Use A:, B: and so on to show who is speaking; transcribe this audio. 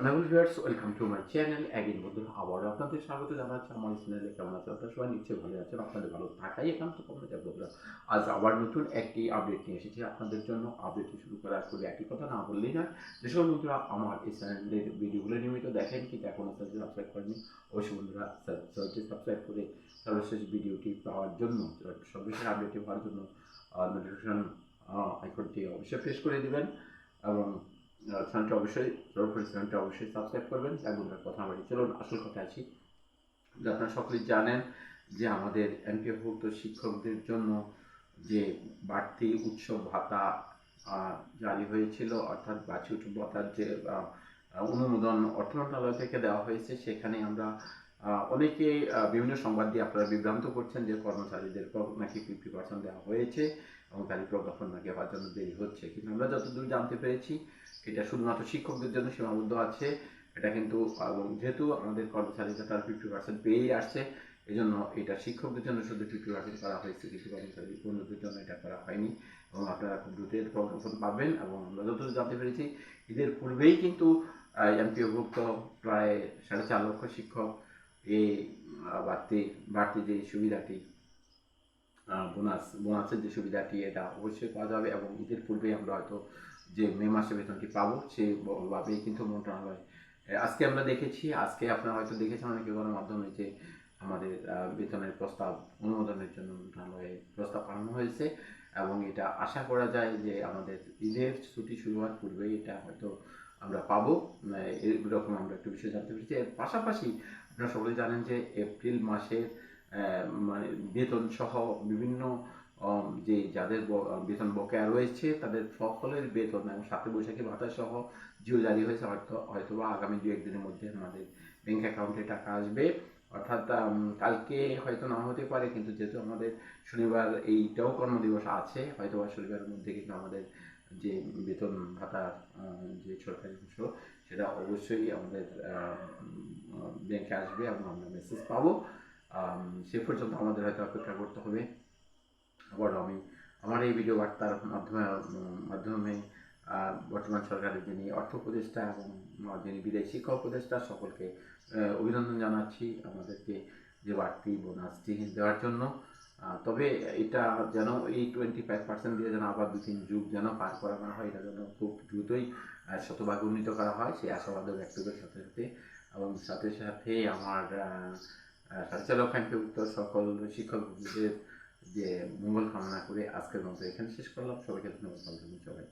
A: অনেকগুলো viewers welcome to my channel একদিন বন্ধুরা আবার আপনাদের স্বাগত জানাচ্ছি আমার চ্যানেলে। কেমন আছেন আপনারা সবাই নিশ্চয়ই ভালো আছেন। আপনাদের ভালো থাকাই একান্ত কমে যাবে বন্ধুরা। আজ আবার নতুন একটি আপডেট নিয়ে এসেছি আপনাদের জন্য। আপডেটটি শুরু করার পরে একই কথা না বললেই নয়। যেসব বন্ধুরা, আমার এই চ্যানেলের ভিডিওগুলো নিয়মিত দেখেন। কিন্তু এখনও সাবস্ক্রাইব করেনি অবশ্যই বন্ধুরা চ্যানেলটি সাবস্ক্রাইব করে সর্বশেষ ভিডিওটি পাওয়ার জন্য, সর্বশেষ আপডেটটি পাওয়ার জন্য নোটিফিকেশন আইকনটি অবশ্যই প্রেস করে দিবেন। এবং চ্যানেলটা অবশ্যই চ্যানেলটা অবশ্যই সাবস্ক্রাইব করবেন। বন্ধুরা কথা বলি চলুন, আসল কথা যে আপনারা সকলেই জানেন যে আমাদের এমপিভুক্ত শিক্ষকদের জন্য যে বাড়তি উৎসব ভাতা জারি হয়েছিল, অর্থাৎ বাছি ভাতার যে অনুমোদন অর্থ মন্ত্রণালয় থেকে দেওয়া হয়েছে, সেখানে আমরা অনেকে বিভিন্ন সংবাদ দিয়ে আপনারা বিভ্রান্ত করছেন যে কর্মচারীদের নাকি ফিফটি পার্সেন্ট দেওয়া হয়েছে এবং তারিখ প্রজ্ঞাপন নাকি হওয়ার জন্য দেরি হচ্ছে। কিন্তু আমরা যতদূর জানতে পেরেছি, এটা শুধুমাত্র শিক্ষকদের জন্য সীমাবদ্ধ আছে, এটা কিন্তু, এবং যেহেতু আমাদের কর্মচারীরা তার ফিফটি পার্সেন্ট পেয়েই আসছে এই জন্য এটা শিক্ষকদের জন্য শুধু ফিফটি পার্সেন্ট করা হয়েছে, কিছু কর্মচারী অন্যদের জন্য এটা করা হয়নি। এবং আপনারা খুব দ্রুত প্রজ্ঞাপন পাবেন এবং আমরা যতদূর জানতে পেরেছি, ঈদের পূর্বেই কিন্তু এমপিওভুক্ত প্রায় সাড়ে চার লক্ষ শিক্ষক এই বাড়তি বাড়তি যে সুবিধাটি বোনাস, বোনাসের যে সুবিধাটি, এটা অবশ্যই পাওয়া যাবে এবং ঈদের পূর্বেই আমরা হয়তো যে মে মাসে বেতনটি পাবো সেই ভাবেই কিন্তু মন্ত্রণালয় আজকে আমরা দেখেছি, আজকে আপনারা হয়তো দেখেছেন অনেকে গণমাধ্যমে যে আমাদের বেতনের প্রস্তাব, অনুমোদনের জন্য মন্ত্রণালয়ে প্রস্তাব পাঠানো হয়েছে এবং এটা আশা করা যায় যে আমাদের ঈদের ছুটি শুরু হওয়ার পূর্বেই এটা হয়তো আমরা পাবো। এরকম আমরা একটু বিষয় জানতে পেরেছি। এর পাশাপাশি আপনারা সকলে জানেন যে এপ্রিল মাসের মানে বেতন সহ বিভিন্ন যে যাদের বেতন বকেয়া রয়েছে, তাদের সকলের বেতন এবং সাথে বৈশাখী ভাতা সহ জিও জারি হয়েছে, হয়তো হয়তো বা আগামী দু একদিনের মধ্যে আমাদের ব্যাংক অ্যাকাউন্টে টাকা আসবে। অর্থাৎ কালকে হয়তো না হতে পারে, কিন্তু যেহেতু আমাদের শনিবার এইটাও কর্মদিবস আছে হয়তো বা শনিবারের মধ্যে কিন্তু আমাদের যে বেতন ভাতার যে সরকারি অংশ সেটা অবশ্যই আমাদের ব্যাংকে আসবে এবং আমরা মেসেজ পাবো। সে পর্যন্ত আমাদের হয়তো অপেক্ষা করতে হবে। আবার আমি আমার এই ভিডিও বার্তার মাধ্যমে মাধ্যমে বর্তমান সরকারের যিনি অর্থ উপদেষ্টা এবং যিনি বিদায়ী শিক্ষা উপদেষ্টা, সকলকে অভিনন্দন জানাচ্ছি আমাদেরকে যে বাড়তি বোনাসটি দেওয়ার জন্য। তবে এটা যেন এই টোয়েন্টি ফাইভ পার্সেন্ট দিয়ে যেন আবার দু তিন যুগ যেন পার করানো হয়, এটা যেন খুব দ্রুতই শতভাগ উন্নীত করা হয়, সেই আশাবাদও ব্যক্ত করার সাথে সাথে এবং সাথে সাথে আমার সঞ্চালক আইনভুক্ত সকল শিক্ষকদের যে মঙ্গল কামনা করে আজকের মতো এখানে শেষ করলাম। সবাইকে ধন্যবাদ সবাই।